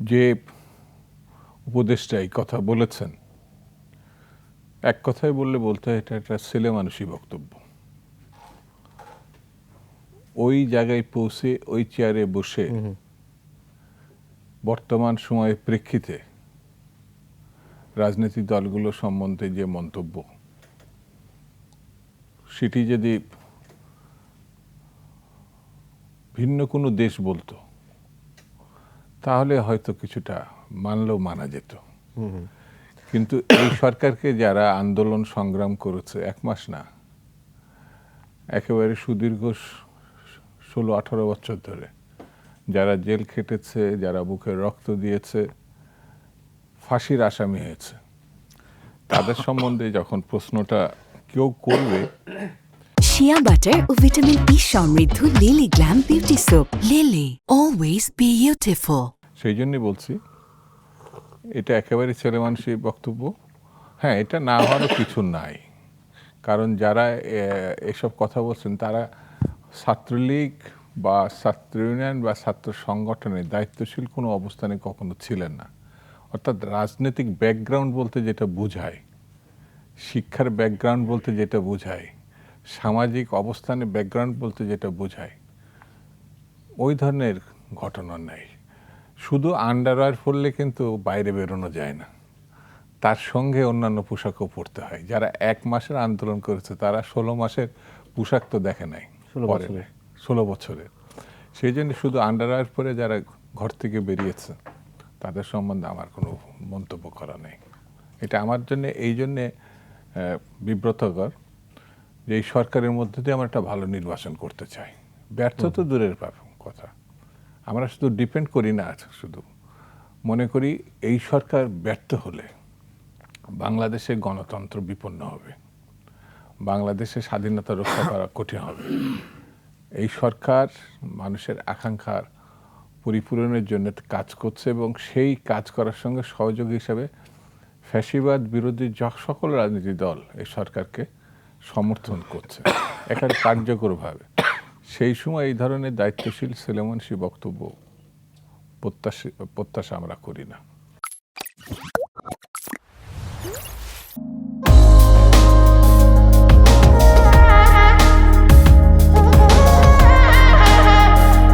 যে উপদেষ্টা এই কথা বলেছেন এক কথায় বললে বলতে হয় এটা একটা ছেলে মানুষই বক্তব্য। ওই জায়গায় পৌঁছে ওই চেয়ারে বসে বর্তমান সময়ের প্রেক্ষিতে রাজনৈতিক দলগুলো সম্বন্ধে যে মন্তব্য সেটি যদি ভিন্ন কোনো দেশ বলতো তাহলে হয়তো কিছুটা মানলেও মানা যেত। কিন্তু এই সরকারকে যারা আন্দোলন সংগ্রাম করেছে এক মাস না একেবারে সুদীর্ঘ ষোলো আঠারো বছর ধরে যারা জেল খেটেছে যারা বুকে রক্ত দিয়েছে ফাঁসির আসামি হয়েছে। তাদের সম্বন্ধে যখন প্রশ্নটা কেউ করবে শিয়া বাটার ও ভিটামিন ই সমৃদ্ধ Lily glam beauty soap Lily always beautiful সেই জন্যই বলছি, এটা একেবারে ছেলে মানুষের বক্তব্য। হ্যাঁ এটা না হওয়ারও কিছু নাই। কারণ যারা এসব কথা বলছেন, তারা ছাত্রলীগ বা ছাত্র ইউনিয়ন বা ছাত্র সংগঠনের দায়িত্বশীল কোনো অবস্থানে কখনো ছিলেন না। অর্থাৎ রাজনৈতিক ব্যাকগ্রাউন্ড বলতে যেটা বোঝায়, শিক্ষার ব্যাকগ্রাউন্ড বলতে যেটা বোঝায় সামাজিক অবস্থানে ব্যাকগ্রাউন্ড বলতে যেটা বোঝায় ওই ধরনের ঘটনা নেই। শুধু আন্ডারওয়্যার পরলে কিন্তু বাইরে বেরোনো যায় না। তার সঙ্গে অন্যান্য পোশাকও পরতে হয়। যারা এক মাসের আন্দোলন করেছে তারা ষোলো মাসের পোশাক তো দেখে নাই 16 পরে। ষোলো বছরের। সেই জন্য শুধু আন্ডারওয়্যার পরে যারা ঘর থেকে বেরিয়েছে তাদের সম্বন্ধে আমার কোনো মন্তব্য করা নেই। এটা আমার জন্য এই জন্যে বিব্রতকর। যে এই সরকারের মধ্যে দিয়ে আমরা একটা ভালো নির্বাচন করতে চাই। ব্যর্থ তো দূরের কথা। আমরা শুধু ডিপেন্ড করি না শুধু। মনে করি এই সরকার ব্যর্থ হলে বাংলাদেশে গণতন্ত্র বিপন্ন হবে। বাংলাদেশে স্বাধীনতা রক্ষা করা কঠিন হবে। এই সরকার মানুষের আকাঙ্ক্ষার পরিপূরণের জন্য কাজ করছে এবং সেই কাজ করার সঙ্গে সহযোগী হিসাবে ফ্যাসিবাদ বিরোধী সকল রাজনীতি দল এই সরকারকে সমর্থন করছে। এখানে কার্যকরভাবে। সেই সময় এই ধরনের দায়িত্বশীল ছেলেমানসী বক্তব্য প্রত্যাশা প্রত্যাশা আমরা করি না।